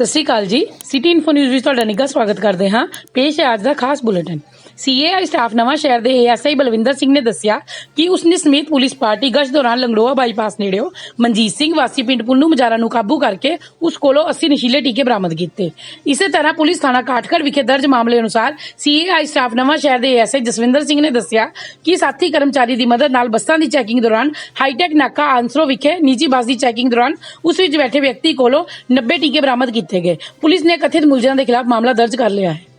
ਸਤਿ ਸ਼੍ਰੀ ਅਕਾਲ ਜੀ। City info news ਵਿੱਚ ਤੁਹਾਡਾ ਨਿੱਘਾ ਸਵਾਗਤ ਕਰਦੇ ਹਾਂ। ਪੇਸ਼ ਹੈ ਅੱਜ ਦਾ ਖਾਸ ਬੁਲੇਟਿਨ। ਸੀਏਆਈ ਸਟਾਫ ਨਵਾਂ ਸ਼ਹਿਰ ਦੇ ਏਐਸਆਈ ਬਲਵਿੰਦਰ ਸਿੰਘ ਨੇ ਦੱਸਿਆ ਕਿ ਉਸਨੇ ਸਮੇਤ ਪੁਲਿਸ ਪਾਰਟੀ ਗਸ਼ਤ ਦੌਰਾਨ ਲੰਗੜੋਆ ਬਾਈਪਾਸ ਨੇੜਿਓ ਮਨਜੀਤ ਸਿੰਘ ਵਾਸੀ ਪਿੰਡ ਪੁੰਨੂ ਮਜਾਰਾ ਨੂੰ ਕਾਬੂ ਕਰਕੇ ਉਸ ਕੋਲੋਂ 80 ਨਸ਼ੀਲੇ ਟੀਕੇ ਬਰਾਮਦ ਕੀਤੇ। ਇਸੇ ਤਰ੍ਹਾਂ ਪੁਲਿਸ ਥਾਣਾ ਕਾਠਗੜ੍ਹ ਵਿਖੇ ਦਰਜ ਮਾਮਲੇ ਅਨੁਸਾਰ ਸੀਏਆਈ ਸਟਾਫ ਨਵਾਂ ਸ਼ਹਿਰ ਦੇ ਏਐਸਆਈ ਜਸਵਿੰਦਰ ਸਿੰਘ ਨੇ ਦੱਸਿਆ ਕਿ ਸਾਥੀ ਕਰਮਚਾਰੀ ਦੀ ਮਦਦ ਨਾਲ ਬੱਸਾਂ ਦੀ ਚੈਕਿੰਗ ਦੌਰਾਨ ਹਾਈਟੈਕ ਨਾਕਾ ਆਂਸਰੋ ਵਿਖੇ ਨਿੱਜੀ ਬੱਸ ਦੀ ਚੈਕਿੰਗ ਦੌਰਾਨ ਉਸ ਵਿੱਚ ਬੈਠੇ ਵਿਅਕਤੀ ਕੋਲੋਂ 90 ਟੀਕੇ ਬਰਾਮਦ ਕੀਤੇ ਗਏ। ਪੁਲਿਸ ਨੇ ਕਥਿਤ ਮੁਲਜ਼ਮਾਂ ਦੇ ਖਿਲਾਫ ਮਾਮਲਾ ਦਰਜ ਕਰ ਲਿਆ ਹੈ।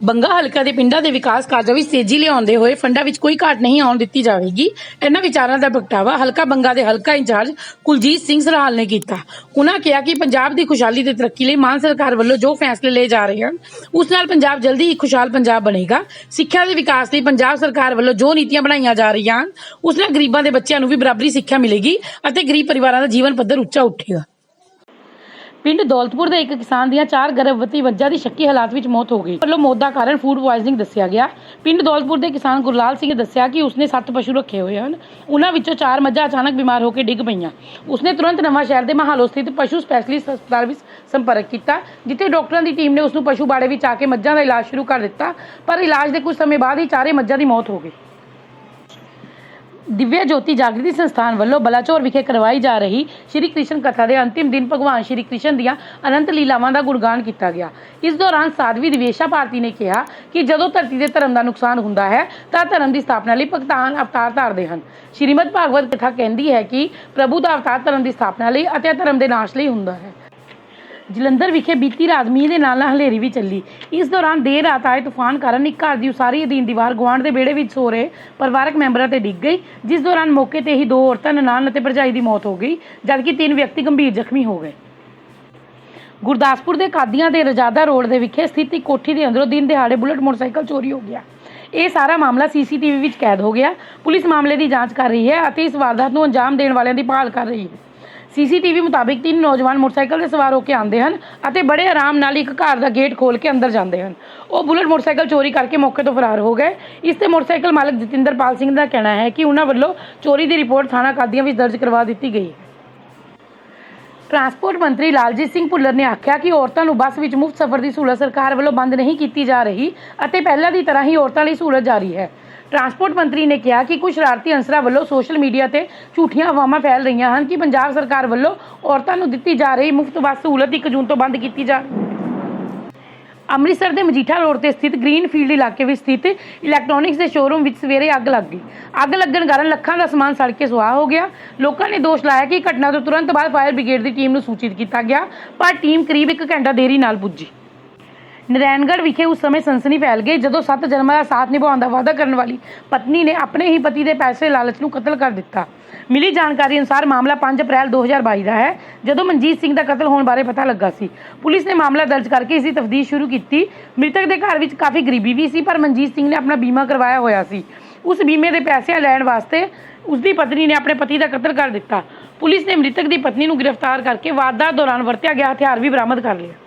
ਬੰਗਾ ਹਲਕਾ ਦੇ ਪਿੰਡਾਂ ਦੇ ਵਿਕਾਸ ਕਾਰਜਾਂ ਵਿੱਚ ਤੇਜ਼ੀ ਲਿਆਉਂਦੇ ਹੋਏ ਫੰਡਾਂ ਵਿੱਚ ਕੋਈ ਘਾਟ ਨਹੀਂ ਆਉਣ ਦਿੱਤੀ ਜਾਵੇਗੀ। ਇਹਨਾਂ ਵਿਚਾਰਾਂ ਦਾ ਪ੍ਰਗਟਾਵਾ ਹਲਕਾ ਬੰਗਾ ਦੇ ਹਲਕਾ ਇੰਚਾਰਜ ਕੁਲਜੀਤ ਸਿੰਘ ਸਰਾਲ ਨੇ ਕੀਤਾ। ਉਹਨਾਂ ਕਿਹਾ ਕਿ ਪੰਜਾਬ ਦੀ ਖੁਸ਼ਹਾਲੀ ਤੇ ਤਰੱਕੀ ਲਈ ਮਾਨ ਸਰਕਾਰ ਵੱਲੋਂ ਜੋ ਫੈਸਲੇ ਲਏ ਜਾ ਰਹੇ ਹਨ, ਉਸ ਨਾਲ ਪੰਜਾਬ ਜਲਦੀ ਹੀ ਖੁਸ਼ਹਾਲ ਪੰਜਾਬ ਬਣੇਗਾ। ਸਿੱਖਿਆ ਦੇ ਵਿਕਾਸ ਲਈ ਪੰਜਾਬ ਸਰਕਾਰ ਵੱਲੋਂ ਜੋ ਨੀਤੀਆਂ ਬਣਾਈਆਂ ਜਾ ਰਹੀਆਂ ਹਨ, ਉਸ ਨਾਲ ਗਰੀਬਾਂ ਦੇ ਬੱਚਿਆਂ ਨੂੰ ਵੀ ਬਰਾਬਰੀ ਸਿੱਖਿਆ ਮਿਲੇਗੀ ਅਤੇ ਗਰੀਬ ਪਰਿਵਾਰਾਂ ਦਾ ਜੀਵਨ ਪੱਧਰ ਉੱਚਾ ਉੱਠੇਗਾ। ਪਿੰਡ ਦੌਲਤਪੁਰ ਦੇ ਇੱਕ ਕਿਸਾਨ ਦੀਆਂ ਚਾਰ ਗਰਭਵਤੀ ਮੱਝਾਂ ਦੀ ਸ਼ੱਕੀ ਹਾਲਾਤ ਵਿੱਚ ਮੌਤ ਹੋ ਗਈ। ਵੱਲੋਂ ਮੌਤ ਦਾ ਕਾਰਨ ਫੂਡ ਪੋਇਜ਼ਨਿੰਗ ਦੱਸਿਆ ਗਿਆ। ਪਿੰਡ ਦੌਲਤਪੁਰ ਦੇ ਕਿਸਾਨ ਗੁਰਲਾਲ ਸਿੰਘ ਨੇ ਦੱਸਿਆ ਕਿ ਉਸਨੇ ਸੱਤ ਪਸ਼ੂ ਰੱਖੇ ਹੋਏ ਹਨ। ਉਹਨਾਂ ਵਿੱਚੋਂ ਚਾਰ ਮੱਝਾਂ ਅਚਾਨਕ ਬਿਮਾਰ ਹੋ ਕੇ ਡਿੱਗ ਪਈਆਂ। ਉਸਨੇ ਤੁਰੰਤ ਨਵਾਂ ਸ਼ਹਿਰ ਦੇ ਮਹਾਲੋ ਸਥਿਤ ਪਸ਼ੂ ਸਪੈਸ਼ਲਿਸਟ ਹਸਪਤਾਲ ਵਿੱਚ ਸੰਪਰਕ ਕੀਤਾ, ਜਿੱਥੇ ਡਾਕਟਰਾਂ ਦੀ ਟੀਮ ਨੇ ਉਸ ਨੂੰ ਪਸ਼ੂ ਬਾੜੇ ਵਿੱਚ ਆ ਕੇ ਮੱਝਾਂ ਦਾ ਇਲਾਜ ਸ਼ੁਰੂ ਕਰ ਦਿੱਤਾ। ਪਰ ਇਲਾਜ ਦੇ ਕੁਝ ਸਮੇਂ ਬਾਅਦ ਹੀ ਚਾਰੇ ਮੱਝਾਂ ਦੀ ਮੌਤ ਹੋ ਗਈ। ਦਿਵਿਆ ਜੋਤੀ ਜਾਗ੍ਰਿਤੀ ਸੰਸਥਾਨ ਵੱਲੋਂ ਬਲਾਚੌਰ ਵਿਖੇ ਕਰਵਾਈ ਜਾ ਰਹੀ ਸ਼੍ਰੀ ਕ੍ਰਿਸ਼ਨ ਕਥਾ ਦੇ ਅੰਤਿਮ ਦਿਨ ਭਗਵਾਨ ਸ਼੍ਰੀ ਕ੍ਰਿਸ਼ਨ ਦੀਆਂ ਅਨੰਤ ਲੀਲਾਵਾਂ ਦਾ ਗੁਣਗਾਨ ਕੀਤਾ ਗਿਆ। ਇਸ ਦੌਰਾਨ ਸਾਧਵੀ ਦਿਵੇਸ਼ਾ ਭਾਰਤੀ ਨੇ ਕਿਹਾ ਕਿ ਜਦੋਂ ਧਰਤੀ ਦੇ ਧਰਮ ਦਾ ਨੁਕਸਾਨ ਹੁੰਦਾ ਹੈ, ਤਾਂ ਧਰਮ ਦੀ ਸਥਾਪਨਾ ਲਈ ਭਗਤਾਨ ਅਵਤਾਰ ਧਾਰਦੇ ਹਨ। ਸ਼੍ਰੀਮਦ ਭਾਗਵਤ ਕਥਾ ਕਹਿੰਦੀ ਹੈ ਕਿ ਪ੍ਰਭੂ ਦਾ ਅਵਤਾਰ ਧਰਮ ਦੀ ਸਥਾਪਨਾ ਲਈ ਅਤੇ ਧਰਮ ਦੇ ਨਾਸ਼ ਲਈ ਹੁੰਦਾ ਹੈ। ਜਲੰਧਰ ਵਿਖੇ ਬੀਤੀ ਰਾਤ ਮੀਂਹ ਦੇ ਨਾਲ ਨਾਲ ਹਨੇਰੀ ਵੀ ਚੱਲੀ। ਇਸ ਦੌਰਾਨ ਦੇਰ ਰਾਤ ਆਏ ਤੂਫਾਨ ਕਾਰਨ ਇੱਕ ਘਰ ਦੀ ਉਸਾਰੀ ਅਧੀਨ ਦੀਵਾਰ ਗੁਆਂਢ ਦੇ ਵਿਹੜੇ ਵਿੱਚ ਸੋ ਰਹੇ ਪਰਿਵਾਰਕ ਮੈਂਬਰਾਂ ਤੇ ਡਿੱਗ ਗਈ, ਜਿਸ ਦੌਰਾਨ ਮੌਕੇ ਤੇ ਹੀ ਦੋ ਔਰਤਾਂ, ਨਨਾਣ ਅਤੇ ਭਰਜਾਈ ਦੀ ਮੌਤ ਹੋ ਗਈ, ਜਦਕਿ ਤਿੰਨ ਵਿਅਕਤੀ ਗੰਭੀਰ ਜ਼ਖਮੀ ਹੋ ਗਏ। ਗੁਰਦਾਸਪੁਰ ਦੇ ਕਾਦੀਆਂ ਦੇ ਰਜਾਦਾ ਰੋਡ ਦੇ ਵਿਖੇ ਸਥਿਤ ਇੱਕ ਕੋਠੀ ਦੇ ਅੰਦਰੋਂ ਦਿਨ ਦਿਹਾੜੇ ਬੁਲਟ ਮੋਟਰਸਾਈਕਲ ਚੋਰੀ ਹੋ ਗਿਆ। ਇਹ ਸਾਰਾ ਮਾਮਲਾ ਸੀਸੀਟੀਵੀ ਵਿੱਚ ਕੈਦ ਹੋ ਗਿਆ। ਪੁਲਿਸ ਮਾਮਲੇ ਦੀ ਜਾਂਚ ਕਰ ਰਹੀ ਹੈ ਅਤੇ ਇਸ ਵਾਰਦਾਤ ਨੂੰ ਅੰਜਾਮ ਦੇਣ ਵਾਲਿਆਂ ਦੀ ਭਾਲ ਕਰ ਰਹੀ ਹੈ। ਸੀਸੀਟੀਵੀ ਮੁਤਾਬਿਕ ਤਿੰਨ ਨੌਜਵਾਨ ਮੋਟਰਸਾਈਕਲ ਤੇ ਸਵਾਰ ਹੋ ਕੇ ਆਉਂਦੇ ਹਨ ਅਤੇ ਬੜੇ ਆਰਾਮ ਨਾਲ ਇੱਕ ਘਰ ਦਾ ਗੇਟ ਖੋਲ ਕੇ ਅੰਦਰ ਜਾਂਦੇ ਹਨ। ਉਹ ਬੁਲਟ ਮੋਟਰਸਾਈਕਲ ਚੋਰੀ ਕਰਕੇ ਮੌਕੇ ਤੋਂ ਫਰਾਰ ਹੋ ਗਏ। ਇਸ ਤੇ ਮੋਟਰਸਾਈਕਲ ਮਾਲਕ ਜਤਿੰਦਰਪਾਲ ਸਿੰਘ ਦਾ ਕਹਿਣਾ ਹੈ ਕਿ ਉਹਨਾਂ ਵੱਲੋਂ ਚੋਰੀ ਦੀ ਰਿਪੋਰਟ ਥਾਣਾ ਕਾਦੀਆਂ ਵਿੱਚ ਦਰਜ ਕਰਵਾ ਦਿੱਤੀ ਗਈ। ਹੈ ਟਰਾਂਸਪੋਰਟ ਮੰਤਰੀ ਲਾਲਜੀਤ ਸਿੰਘ ਭੁੱਲਰ ਨੇ ਆਖਿਆ ਕਿ ਔਰਤਾਂ ਨੂੰ ਬੱਸ ਵਿੱਚ ਮੁਫਤ ਸਫ਼ਰ ਦੀ ਸਹੂਲਤ ਸਰਕਾਰ ਵੱਲੋਂ ਬੰਦ ਨਹੀਂ ਕੀਤੀ ਜਾ ਰਹੀ ਅਤੇ ਪਹਿਲਾਂ ਦੀ ਤਰ੍ਹਾਂ ਹੀ ਔਰਤਾਂ ਲਈ ਸਹੂਲਤ ਜਾਰੀ ਹੈ। ਟਰਾਂਸਪੋਰਟ ਮੰਤਰੀ ਨੇ ਕਿਹਾ ਕਿ ਕੁਝ ਸ਼ਰਾਰਤੀ ਅਨਸਰਾਂ ਵੱਲੋਂ ਸੋਸ਼ਲ ਮੀਡੀਆ ਤੇ ਝੂਠੀਆਂ ਅਫਵਾਹਾਂ ਫੈਲ ਰਹੀਆਂ ਹਨ ਕਿ ਪੰਜਾਬ ਸਰਕਾਰ ਵੱਲੋਂ ਔਰਤਾਂ ਨੂੰ ਦਿੱਤੀ ਜਾ ਰਹੀ ਮੁਫਤ ਬੱਸ ਸਹੂਲਤ 1 ਜੂਨ ਤੋਂ ਬੰਦ ਕੀਤੀ ਜਾ ਅੰਮ੍ਰਿਤਸਰ ਦੇ ਮਜੀਠਾ ਰੋਡ ਤੇ ਸਥਿਤ ਗ੍ਰੀਨਫੀਲਡ ਇਲਾਕੇ ਵਿੱਚ ਸਥਿਤ ਇਲੈਕਟ੍ਰੋਨਿਕਸ ਦੇ ਸ਼ੋਰੂਮ ਵਿੱਚ ਸਵੇਰੇ ਅੱਗ ਲੱਗ ਗਈ। ਅੱਗ ਲੱਗਣ ਕਾਰਨ ਲੱਖਾਂ ਦਾ ਸਮਾਨ ਸੜ ਕੇ ਸੁਆਹ ਹੋ ਗਿਆ। ਲੋਕਾਂ ਨੇ ਦੋਸ਼ ਲਾਇਆ ਕਿ ਘਟਨਾ ਤੋਂ ਤੁਰੰਤ ਬਾਅਦ ਫਾਇਰ ਬ੍ਰਿਗੇਡ ਦੀ ਟੀਮ ਨੂੰ ਸੂਚਿਤ ਕੀਤਾ ਗਿਆ, ਪਰ ਟੀਮ ਕਰੀਬ 1 ਘੰਟਾ ਦੇਰੀ ਨਾਲ ਪੁੱਜੀ। ਨਰੈਣਗੜ੍ਹ ਵਿਖੇ ਉਸ ਸਮੇਂ ਸਨਸਨੀ ਫੈਲ ਗਈ, ਜਦੋਂ ਸੱਤ ਜਨਮਾਂ ਦਾ ਸਾਥ ਨਿਭਾਉਣ ਦਾ ਵਾਅਦਾ ਕਰਨ ਵਾਲੀ ਪਤਨੀ ਨੇ ਆਪਣੇ ਹੀ ਪਤੀ ਦੇ ਪੈਸੇ ਲਾਲਚ ਨੂੰ ਕਤਲ ਕਰ ਦਿੱਤਾ। ਮਿਲੀ ਜਾਣਕਾਰੀ ਅਨੁਸਾਰ ਮਾਮਲਾ 5 ਅਪ੍ਰੈਲ 2022 ਦਾ ਹੈ, ਜਦੋਂ ਮਨਜੀਤ ਸਿੰਘ ਦਾ ਕਤਲ ਹੋਣ ਬਾਰੇ ਪਤਾ ਲੱਗਾ ਸੀ। ਪੁਲਿਸ ਨੇ ਮਾਮਲਾ ਦਰਜ ਕਰਕੇ ਇਸ ਦੀ ਤਫਤੀਸ਼ ਸ਼ੁਰੂ ਕੀਤੀ। ਮ੍ਰਿਤਕ ਦੇ ਘਰ ਵਿੱਚ ਕਾਫੀ ਗਰੀਬੀ ਵੀ ਸੀ, ਪਰ ਮਨਜੀਤ ਸਿੰਘ ਨੇ ਆਪਣਾ ਬੀਮਾ ਕਰਵਾਇਆ ਹੋਇਆ ਸੀ। ਉਸ ਬੀਮੇ ਦੇ ਪੈਸੇ ਲੈਣ ਵਾਸਤੇ ਉਸ ਦੀ ਪਤਨੀ ਨੇ ਆਪਣੇ ਪਤੀ ਦਾ ਕਤਲ ਕਰ ਦਿੱਤਾ। ਪੁਲਿਸ ਨੇ ਮ੍ਰਿਤਕ ਦੀ ਪਤਨੀ ਨੂੰ ਗ੍ਰਿਫਤਾਰ ਕਰਕੇ ਵਾਰਦਾਤ ਦੌਰਾਨ ਵਰਤਿਆ ਗਿਆ ਹਥਿਆਰ ਵੀ ਬਰਾਮਦ ਕਰ ਲਿਆ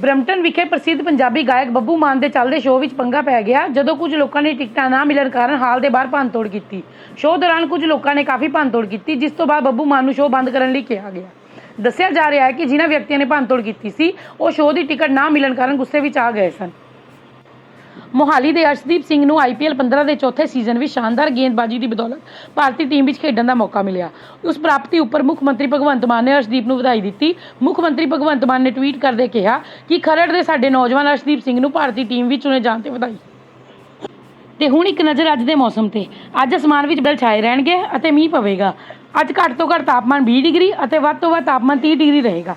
ਬ੍ਰਮਟਨ ਵਿਖੇ ਪ੍ਰਸਿੱਧ ਪੰਜਾਬੀ ਗਾਇਕ ਬੱਬੂ ਮਾਨ ਦੇ ਚੱਲਦੇ ਸ਼ੋਅ ਵਿੱਚ ਪੰਗਾ ਪੈ ਗਿਆ, ਜਦੋਂ ਕੁਝ ਲੋਕਾਂ ਨੇ ਟਿਕਟਾਂ ਨਾ ਮਿਲਣ ਕਾਰਨ ਹਾਲ ਦੇ ਬਾਹਰ ਭੰਨਤੋੜ ਕੀਤੀ। ਸ਼ੋਅ ਦੌਰਾਨ ਕੁਝ ਲੋਕਾਂ ਨੇ ਕਾਫੀ ਭੰਨਤੋੜ ਕੀਤੀ, ਜਿਸ ਤੋਂ ਬਾਅਦ ਬੱਬੂ ਮਾਨ ਨੂੰ ਸ਼ੋਅ ਬੰਦ ਕਰਨ ਲਈ ਕਿਹਾ ਗਿਆ। ਦੱਸਿਆ ਜਾ ਰਿਹਾ ਹੈ ਕਿ ਜਿਨ੍ਹਾਂ ਵਿਅਕਤੀਆਂ ਨੇ ਭੰਨਤੋੜ ਕੀਤੀ ਸੀ, ਉਹ ਸ਼ੋਅ ਦੀ ਟਿਕਟ ਨਾ ਮਿਲਣ ਕਾਰਨ ਗੁੱਸੇ ਵਿੱਚ ਆ ਗਏ ਸਨ। ਮੋਹਾਲੀ ਦੇ ਅਰਸ਼ਦੀਪ ਸਿੰਘ ਨੂੰ ਆਈਪੀਐਲ 15 ਦੇ ਚੌਥੇ ਸੀਜ਼ਨ ਵਿੱਚ ਸ਼ਾਨਦਾਰ ਗੇਂਦਬਾਜ਼ੀ ਦੀ ਬਦੌਲਤ ਭਾਰਤੀ ਟੀਮ ਵਿੱਚ ਖੇਡਣ ਦਾ ਮੌਕਾ ਮਿਲਿਆ। ਉਸ ਪ੍ਰਾਪਤੀ ਉੱਪਰ ਮੁੱਖ ਮੰਤਰੀ ਭਗਵੰਤ ਮਾਨ ਨੇ ਅਰਸ਼ਦੀਪ ਨੂੰ ਵਧਾਈ ਦਿੱਤੀ। ਮੁੱਖ ਮੰਤਰੀ ਭਗਵੰਤ ਮਾਨ ਨੇ ਟਵੀਟ ਕਰਦੇ ਕਿਹਾ ਕਿ ਖਰੜ ਦੇ ਸਾਡੇ ਨੌਜਵਾਨ ਅਰਸ਼ਦੀਪ ਸਿੰਘ ਨੂੰ ਭਾਰਤੀ ਟੀਮ ਵਿੱਚ ਚੁਣੇ ਜਾਣ ਤੇ ਵਧਾਈ। ਤੇ ਹੁਣ ਇੱਕ ਨਜ਼ਰ ਅੱਜ ਦੇ ਮੌਸਮ ਤੇ। ਅੱਜ ਅਸਮਾਨ ਵਿੱਚ ਬੱਦਲ ਛਾਏ ਰਹਿਣਗੇ ਅਤੇ ਮੀਂਹ ਪਵੇਗਾ। ਅੱਜ ਘੱਟ ਤੋਂ ਘੱਟ ਤਾਪਮਾਨ 20 ਡਿਗਰੀ ਅਤੇ ਵੱਧ ਤੋਂ ਵੱਧ ਤਾਪਮਾਨ 30 ਡਿਗਰੀ ਰਹੇਗਾ।